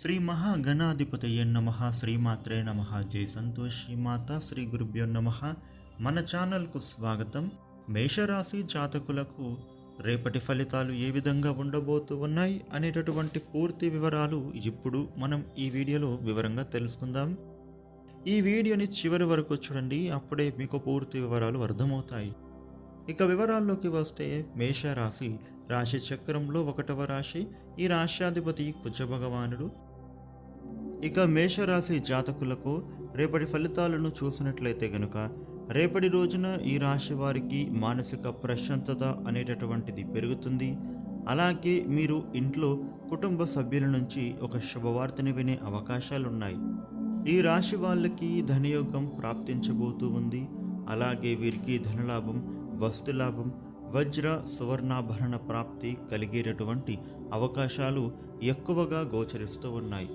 శ్రీ మహాగణాధిపతయ నమ శ్రీమాత్రే నమ. జై సంతోషి. మాత శ్రీ గురుభ్యో నమ. మన ఛానల్కు స్వాగతం. మేషరాశి జాతకులకు రేపటి ఫలితాలు ఏ విధంగా ఉండబోతూ ఉన్నాయి అనేటటువంటి పూర్తి వివరాలు ఇప్పుడు మనం ఈ వీడియోలో వివరంగా తెలుసుకుందాం. ఈ వీడియోని చివరి వరకు చూడండి అప్పుడే మీకు పూర్తి వివరాలు అర్థమవుతాయి. ఇక వివరాల్లోకి వస్తే మేషరాశి రాశి చక్రంలో ఒకటవ రాశి. ఈ రాశ్యాధిపతి కుజ భగవానుడు. ఇక మేషరాశి జాతకులకు రేపటి ఫలితాలను చూసినట్లయితే గనుక రేపటి రోజున ఈ రాశి వారికి మానసిక ప్రశాంతత అనేటటువంటిది పెరుగుతుంది. అలాగే మీరు ఇంట్లో కుటుంబ సభ్యుల నుంచి ఒక శుభవార్తని వినే అవకాశాలున్నాయి. ఈ రాశి వాళ్ళకి ధనయోగం ప్రాప్తించబోతూ ఉంది. అలాగే వీరికి ధనలాభం వస్తులాభం వజ్ర సువర్ణాభరణ ప్రాప్తి కలిగేటటువంటి అవకాశాలు ఎక్కువగా గోచరిస్తూ ఉన్నాయి.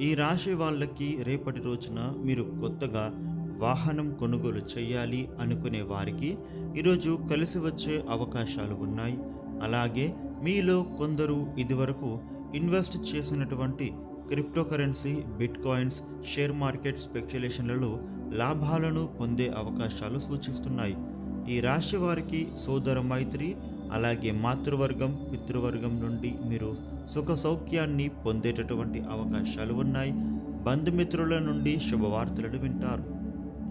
ఈ రాశి వాళ్ళకి రేపటి రోజున మీరు కొత్తగా వాహనం కొనుగోలు చేయాలి అనుకునే వారికి ఈరోజు కలిసి వచ్చే అవకాశాలు ఉన్నాయి. అలాగే మీలో కొందరు ఇదివరకు ఇన్వెస్ట్ చేసినటువంటి cryptocurrency currency bitcoins share market స్పెక్యులేషన్లలో లాభాలను పొందే అవకాశాలు సూచిస్తున్నాయి. ఈ రాశి వారికి సోదర మైత్రి అలాగే మాతృవర్గం పితృవర్గం నుండి మీరు సుఖ సౌఖ్యాన్ని పొందేటటువంటి అవకాశాలు ఉన్నాయి. బంధుమిత్రుల నుండి శుభవార్తలను వింటారు.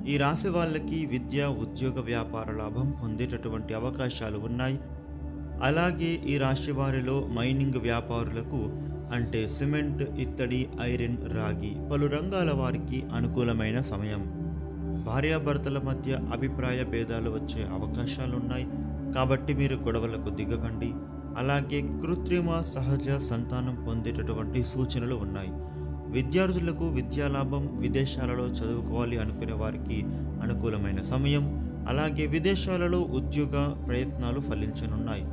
ఈ రాశి వాళ్ళకి విద్య ఉద్యోగ వ్యాపార లాభం పొందేటటువంటి అవకాశాలు ఉన్నాయి. అలాగే ఈ రాశి వారిలో మైనింగ్ వ్యాపారులకు అంటే సిమెంట్ ఇత్తడి ఐరన్ రాగి పలు రంగాల వారికి అనుకూలమైన సమయం. భార్యాభర్తల మధ్య అభిప్రాయ భేదాలు వచ్చే అవకాశాలున్నాయి. కాబట్టి మీరు గొడవలకు దిగకండి. అలాగే కృత్రిమ సహజ సంతానం పొందేటటువంటి సూచనలు ఉన్నాయి. విద్యార్థులకు విద్యాలాభం విదేశాలలో చదువుకోవాలి అనుకునే వారికి అనుకూలమైన సమయం అలాగే విదేశాలలో ఉద్యోగ ప్రయత్నాలు ఫలించనున్నాయి.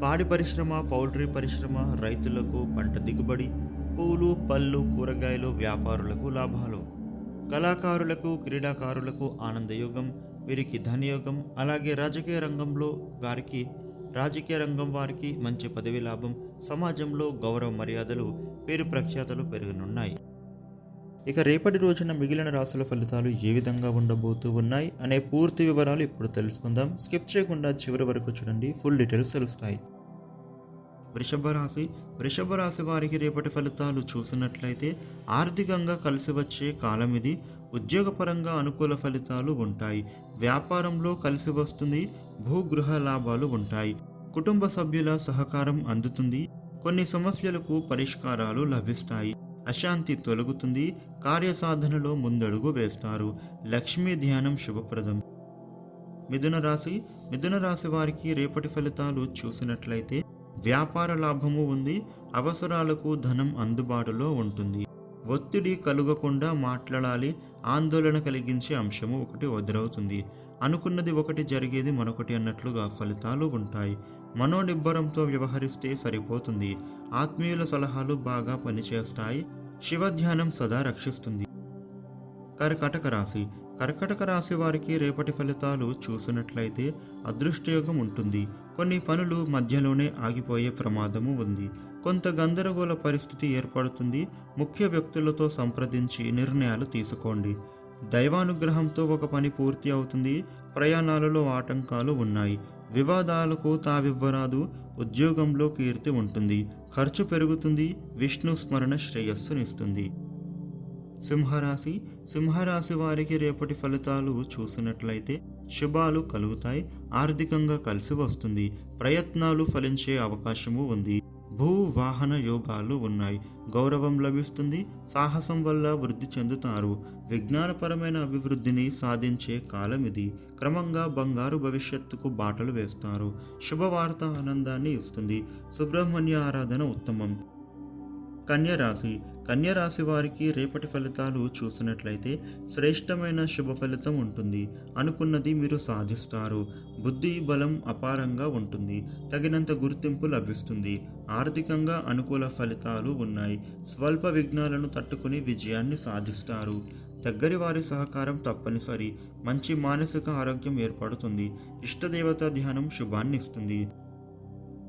పాడి పరిశ్రమ పౌల్ట్రీ పరిశ్రమ రైతులకు పంట దిగుబడి పూలు పళ్ళు కూరగాయలు వ్యాపారులకు లాభాలు. కళాకారులకు క్రీడాకారులకు ఆనందయోగం వీరికి ధనయోగం అలాగే రాజకీయ రంగంలో వారికి రాజకీయ రంగం వారికి మంచి పదవి లాభం సమాజంలో గౌరవ మర్యాదలు పేరు ప్రఖ్యాతలు పెరగనున్నాయి. ఇక రేపటి రోజున మిగిలిన రాసుల ఫలితాలు ఏ విధంగా ఉండబోతూ ఉన్నాయి అనే పూర్తి వివరాలు ఇప్పుడు తెలుసుకుందాం. స్కిప్ చేయకుండా చివరి వరకు చూడండి ఫుల్ డీటెయిల్స్ తెలుస్తాయి. వృషభ రాశి వృషభ రాశి వారికి రేపటి ఫలితాలు చూసినట్లయితే ఆర్థికంగా కలిసి వచ్చే కాలం ఇది. ఉద్యోగపరంగా అనుకూల ఫలితాలు ఉంటాయి. వ్యాపారంలో కలిసి వస్తుంది భూగృహ లాభాలు ఉంటాయి. కుటుంబ సభ్యుల సహకారం అందుతుంది. కొన్ని సమస్యలకు పరిష్కారాలు లభిస్తాయి. అశాంతి తొలగుతుంది. కార్యసాధనలో ముందడుగు వేస్తారు. లక్ష్మీ ధ్యానం శుభప్రదం. మిథున రాశి. మిథున రాశి వారికి రేపటి ఫలితాలు చూసినట్లయితే వ్యాపార లాభము ఉంది. అవసరాలకు ధనం అందుబాటులో ఉంటుంది. ఒత్తిడి కలుగకుండా మాట్లాడాలి. ఆందోళన కలిగించే అంశము ఒకటి ఎదురవుతుంది అనుకున్నది ఒకటి జరిగేది మరొకటి అన్నట్లుగా ఫలితాలు ఉంటాయి. మనోనిబ్బరంతో వ్యవహరిస్తే సరిపోతుంది. ఆత్మీయుల సలహాలు బాగా పనిచేస్తాయి. శివధ్యానం సదా రక్షిస్తుంది. కర్కటక రాశి. కర్కటక రాశి వారికి రేపటి ఫలితాలు చూసినట్లయితే అదృష్టయోగం ఉంటుంది. కొన్ని పనులు మధ్యలోనే ఆగిపోయే ప్రమాదము ఉంది. కొంత గందరగోళ పరిస్థితి ఏర్పడుతుంది. ముఖ్య వ్యక్తులతో సంప్రదించి నిర్ణయాలు తీసుకోండి. దైవానుగ్రహంతో ఒక పని పూర్తి అవుతుంది. ప్రయాణాలలో ఆటంకాలు ఉన్నాయి. వివాదాలకు తావివ్వరాదు. ఉద్యోగంలో కీర్తి ఉంటుంది. ఖర్చు పెరుగుతుంది. విష్ణు స్మరణ శ్రేయస్సునిస్తుంది సింహరాశి. సింహరాశి వారికి రేపటి ఫలితాలు చూసినట్లయితే శుభాలు కలుగుతాయి. ఆర్థికంగా కలిసి వస్తుంది. ప్రయత్నాలు ఫలించే అవకాశము ఉంది. భూవాహన యోగాలు ఉన్నాయి. గౌరవం లభిస్తుంది సాహసం వల్ల వృద్ధి చెందుతారు. విజ్ఞానపరమైన అభివృద్ధిని సాధించే కాలం ఇది. క్రమంగా బంగారు భవిష్యత్తుకు బాటలు వేస్తారు. శుభవార్త ఆనందాన్ని ఇస్తుంది. సుబ్రహ్మణ్య ఆరాధన ఉత్తమం. కన్యరాశి. కన్యరాశి వారికి రేపటి ఫలితాలు చూసినట్లయితే శ్రేష్టమైన శుభ ఫలితం ఉంటుంది. అనుకున్నది మీరు సాధిస్తారు. బుద్ధి బలం అపారంగా ఉంటుంది. తగినంత గుర్తింపు లభిస్తుంది. ఆర్థికంగా అనుకూల ఫలితాలు ఉన్నాయి. స్వల్ప విఘ్నాలను తట్టుకుని విజయాన్ని సాధిస్తారు. దగ్గరి వారి సహకారం తప్పనిసరి. మంచి మానసిక ఆరోగ్యం ఏర్పడుతుంది. ఇష్టదేవత ధ్యానం శుభాన్ని ఇస్తుంది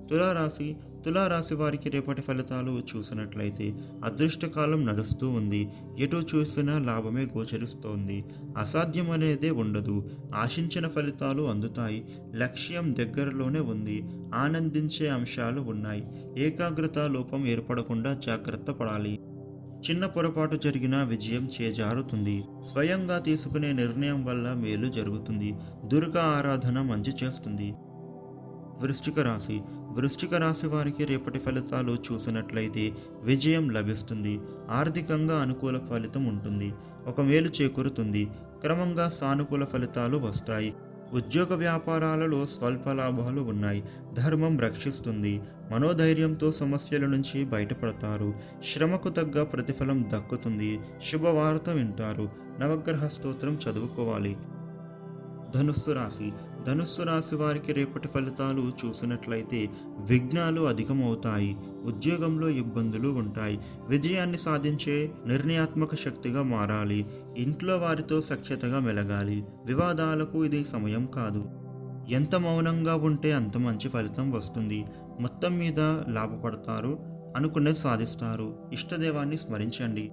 తులారాశి తులారాశి వారికి రేపటి ఫలితాలు చూసినట్లయితే అదృష్టకాలం నడుస్తూ ఉంది. ఎటు చూసినా లాభమే గోచరిస్తోంది. అసాధ్యం అనేదే ఉండదు. ఆశించిన ఫలితాలు అందుతాయి. లక్ష్యం దగ్గరలోనే ఉంది. ఆనందించే అంశాలు ఉన్నాయి. ఏకాగ్రత లోపం ఏర్పడకుండా జాగ్రత్త పడాలి. చిన్న పొరపాటు జరిగినా విజయం చేజారుతుంది. స్వయంగా తీసుకునే నిర్ణయం వల్ల మేలు జరుగుతుంది. దుర్గా ఆరాధన మంచి చేస్తుంది. వృశ్చిక రాశి. వృశ్చిక రాశి వారికి రేపటి ఫలితాలు చూసినట్లయితే విజయం లభిస్తుంది. ఆర్థికంగా అనుకూల ఫలితం ఉంటుంది. ఒక మేలు చేకూరుతుంది. క్రమంగా సానుకూల ఫలితాలు వస్తాయి. ఉద్యోగ వ్యాపారాలలో స్వల్ప లాభాలు ఉన్నాయి. ధర్మం రక్షిస్తుంది. మనోధైర్యంతో సమస్యల నుంచి బయటపడతారు. శ్రమకు తగ్గ ప్రతిఫలం దక్కుతుంది. శుభవార్త వింటారు. నవగ్రహ స్తోత్రం చదువుకోవాలి. ధనుస్సు రాశి. ధనుస్సు రాశి వారికి రేపటి ఫలితాలు చూసినట్లయితే విఘ్నాలు అధికమవుతాయి ఉద్యోగంలో ఇబ్బందులు ఉంటాయి. విజయాన్ని సాధించే నిర్ణయాత్మక శక్తిగా మారాలి. ఇంట్లో వారితో సఖ్యతగా మెలగాలి. వివాదాలకు ఇది సమయం కాదు. ఎంత మౌనంగా ఉంటే అంత మంచి ఫలితం వస్తుంది. మొత్తం మీద లాభపడతారు అనుకున్నది సాధిస్తారు. ఇష్టదేవాన్ని స్మరించండి.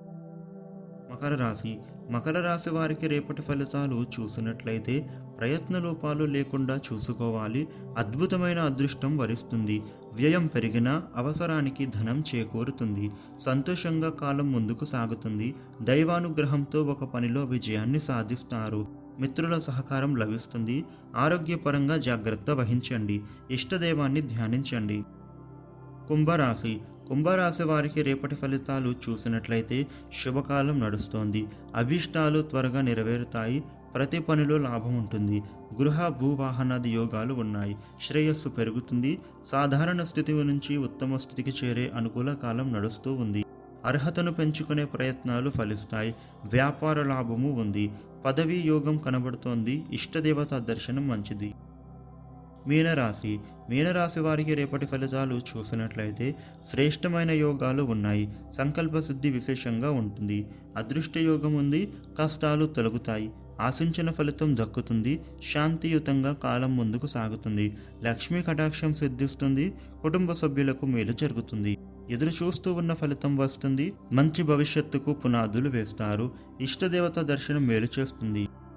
మకర రాశి. మకర రాశి వారికి రేపటి ఫలితాలు చూసినట్లయితే ప్రయత్న లోపాలు లేకుండా చూసుకోవాలి. అద్భుతమైన అదృష్టం వరిస్తుంది. వ్యయం పెరిగినా అవసరానికి ధనం చేకూరుతుంది. సంతోషంగా కాలం ముందుకు సాగుతుంది. దైవానుగ్రహంతో ఒక పనిలో విజయాన్ని సాధిస్తారు. మిత్రుల సహకారం లభిస్తుంది. ఆరోగ్యపరంగా జాగ్రత్త వహించండి. ఇష్టదైవాన్ని ధ్యానించండి. కుంభరాశి. కుంభరాశి వారికి రేపటి ఫలితాలు చూసినట్లయితే శుభకాలం నడుస్తోంది. అభీష్టాలు త్వరగా నెరవేరుతాయి. ప్రతి పనిలో లాభం ఉంటుంది. గృహ భూవాహనాది యోగాలు ఉన్నాయి. శ్రేయస్సు పెరుగుతుంది. సాధారణ స్థితి నుంచి ఉత్తమ స్థితికి చేరే అనుకూల కాలం నడుస్తూ ఉంది. అర్హతను పెంచుకునే ప్రయత్నాలు ఫలిస్తాయి. వ్యాపార లాభము ఉంది. పదవీ యోగం కనబడుతోంది. ఇష్టదేవత దర్శనం మంచిది. మీనరాశి. మీనరాశి వారికి రేపటి ఫలితాలు చూసినట్లయితే శ్రేష్టమైన యోగాలు ఉన్నాయి. సంకల్ప శుద్ధి విశేషంగా ఉంటుంది. అదృష్ట యోగం ఉంది. కష్టాలు తొలగుతాయి. ఆశించిన ఫలితం దక్కుతుంది. శాంతియుతంగా కాలం ముందుకు సాగుతుంది. లక్ష్మీ కటాక్షం సిద్ధిస్తుంది. కుటుంబ సభ్యులకు మేలు జరుగుతుంది. ఎదురు చూస్తూ ఉన్న ఫలితం వస్తుంది. మంచి భవిష్యత్తుకు పునాదులు వేస్తారు. ఇష్టదేవత దర్శనం మేలు చేస్తుంది.